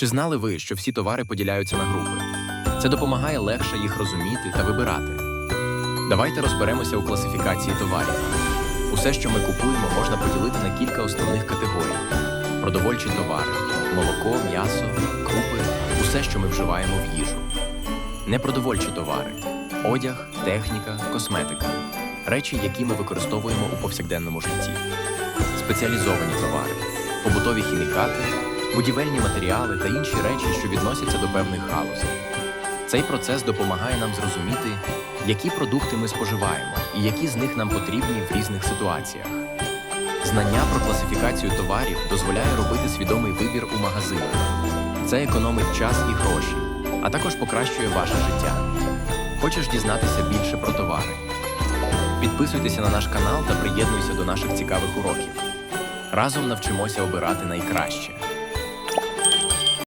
Чи знали ви, що всі товари поділяються на групи? Це допомагає легше їх розуміти та вибирати. Давайте розберемося у класифікації товарів. Усе, що ми купуємо, можна поділити на кілька основних категорій: продовольчі товари, молоко, м'ясо, крупи, усе, що ми вживаємо в їжу. Непродовольчі товари одяг, техніка, косметика, речі, які ми використовуємо у повсякденному житті, спеціалізовані товари, побутові хімікати, будівельні матеріали та інші речі, що відносяться до певних галузей. Цей процес допомагає нам зрозуміти, які продукти ми споживаємо і які з них нам потрібні в різних ситуаціях. Знання про класифікацію товарів дозволяє робити свідомий вибір у магазині. Це економить час і гроші, а також покращує ваше життя. Хочеш дізнатися більше про товари? Підписуйтеся на наш канал та приєднуйся до наших цікавих уроків. Разом навчимося обирати найкраще.